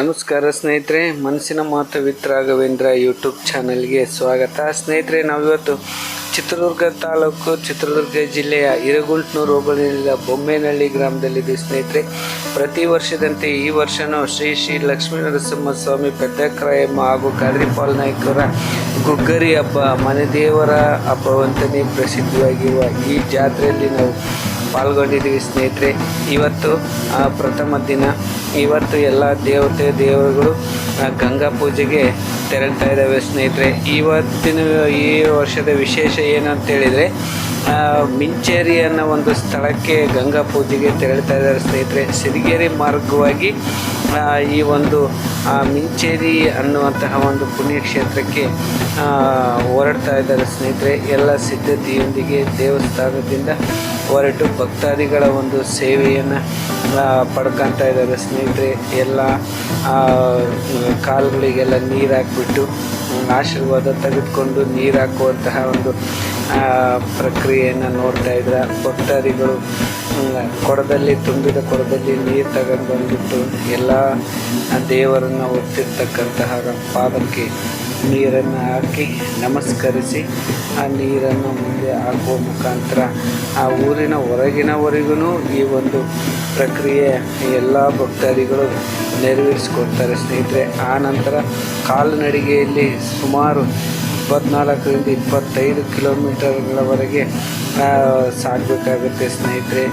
ನಮಸ್ಕಾರ ಸ್ನೇಹಿತರೆ, ಮನಸ್ಸಿನ ಮಾತು ವಿತ್ ರಾಘವೇಂದ್ರ ಯೂಟ್ಯೂಬ್ ಚಾನಲ್ಗೆ ಸ್ವಾಗತ. ಸ್ನೇಹಿತರೆ, ನಾವಿವತ್ತು ಚಿತ್ರದುರ್ಗ ತಾಲೂಕು ಚಿತ್ರದುರ್ಗ ಜಿಲ್ಲೆಯ ಇರಗುಂಟ್ನೂರು ಹೋಬಳಿಯ ಬೊಮ್ಮೇನಹಳ್ಳಿ ಗ್ರಾಮದಲ್ಲಿದೆ ಸ್ನೇಹಿತರೆ. ಪ್ರತಿ ವರ್ಷದಂತೆ ಈ ವರ್ಷವೂ ಶ್ರೀ ಶ್ರೀ ಲಕ್ಷ್ಮೀ ನರಸಿಂಹಸ್ವಾಮಿ ಪೆದ್ದಕರಾಯಮ್ಮ ಹಾಗೂ ಕಾದ್ರಿಪಾಲ್ ನಾಯ್ಕರ ಗುಗ್ಗರಿ ಹಬ್ಬ ಮನೆ ದೇವರ ಹಬ್ಬವಂತನೇ ಪ್ರಸಿದ್ಧವಾಗಿರುವ ಈ ಜಾತ್ರೆಯಲ್ಲಿ ನಾವು ಪಾಲ್ಗೊಂಡಿದ್ದೀವಿ ಸ್ನೇಹಿತರೆ. ಇವತ್ತು ಪ್ರಥಮ ದಿನ. ಇವತ್ತು ಎಲ್ಲ ದೇವತೆ, ದೇವರುಗಳು ಗಂಗಾ ಪೂಜೆಗೆ ತೆರಳ್ತಾ ಇದ್ದಾವೆ ಸ್ನೇಹಿತರೆ. ಇವತ್ತಿನ, ಈ ವರ್ಷದ ವಿಶೇಷ ಏನು ಅಂತ ಹೇಳಿದರೆ ಮಿಂಚೇರಿ ಅನ್ನೋ ಒಂದು ಸ್ಥಳಕ್ಕೆ ಗಂಗಾ ಪೂಜೆಗೆ ತೆರಳ್ತಾ ಇದ್ದಾರೆ ಸ್ನೇಹಿತರೆ. ಸಿರಿಗೆರೆ ಮಾರ್ಗವಾಗಿ ಈ ಒಂದು ಮಿಂಚೇರಿ ಅನ್ನುವಂತಹ ಒಂದು ಪುಣ್ಯಕ್ಷೇತ್ರಕ್ಕೆ ಹೊರಡ್ತಾ ಇದ್ದಾರೆ ಸ್ನೇಹಿತರೆ. ಎಲ್ಲ ಸಿದ್ಧತೆಯೊಂದಿಗೆ ದೇವಸ್ಥಾನದಿಂದ ಹೊರಟು ಭಕ್ತಾದಿಗಳ ಒಂದು ಸೇವೆಯನ್ನು ಪಡ್ಕೊತಾ ಇದ್ದಾರೆ ಸ್ನೇಹಿತರೆ. ಎಲ್ಲ ಕಾಲುಗಳಿಗೆಲ್ಲ ನೀರು ಹಾಕ್ಬಿಟ್ಟು ಆಶೀರ್ವಾದ ತೆಗೆದುಕೊಂಡು ನೀರು ಹಾಕುವಂತಹ ಒಂದು ಪ್ರಕ್ರಿಯೆಯನ್ನು ನೋಡ್ತಾ ಇದ್ದಾರೆ ಭಕ್ತಾದಿಗಳು. ಕೊಡದಲ್ಲಿ ತುಂಬಿದ ಕೊಡದಲ್ಲಿ ನೀರು ತಗೊಂಡು ಬಂದ್ಬಿಟ್ಟು ಎಲ್ಲ ದೇವರನ್ನು ಒತ್ತಿರ್ತಕ್ಕಂತಹ ಪಾದಕ್ಕೆ ನೀರನ್ನು ಹಾಕಿ ನಮಸ್ಕರಿಸಿ ಆ ನೀರನ್ನು ಮುಂದೆ ಹಾಕುವ ಮುಖಾಂತರ ಆ ಊರಿನ ಹೊರಗಿನವರೆಗೂ ಈ ಒಂದು ಪ್ರಕ್ರಿಯೆ ಎಲ್ಲ ಭಕ್ತಾದಿಗಳು ನೆರವೇರಿಸ್ಕೊಡ್ತಾರೆ. ಸ್ನೇಹಿತರೆ, ಆ ನಂತರ ಕಾಲ್ನಡಿಗೆಯಲ್ಲಿ ಸುಮಾರು ಇಪ್ಪತ್ನಾಲ್ಕರಿಂದ ಇಪ್ಪತ್ತೈದು ಕಿಲೋಮೀಟರ್ಗಳವರೆಗೆ ಸಾಗಬೇಕಾಗುತ್ತೆ ಸ್ನೇಹಿತರೆ.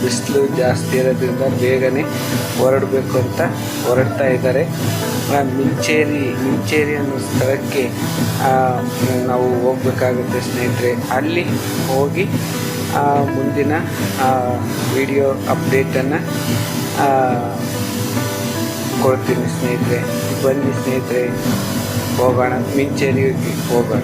ಬಿಸಿಲು ಜಾಸ್ತಿ ಇರೋದ್ರಿಂದ ಬೇಗನೆ ಹೊರಡಬೇಕು ಅಂತ ಹೊರಡ್ತಾ ಇದ್ದಾರೆ. ಮಿಂಚೇರಿ ಮಿಂಚೇರಿ ಅನ್ನೋ ಸ್ಥಳಕ್ಕೆ ನಾವು ಹೋಗಬೇಕಾಗುತ್ತೆ ಸ್ನೇಹಿತರೆ. ಅಲ್ಲಿ ಹೋಗಿ ಮುಂದಿನ ವಿಡಿಯೋ ಅಪ್ಡೇಟನ್ನು ಕೊಡ್ತೀನಿ ಸ್ನೇಹಿತರೆ. ಬನ್ನಿ ಸ್ನೇಹಿತರೆ. ಹೋಗೋಣ ಮಿಂಚೇರಿಗೆ ಹೋಗೋಣ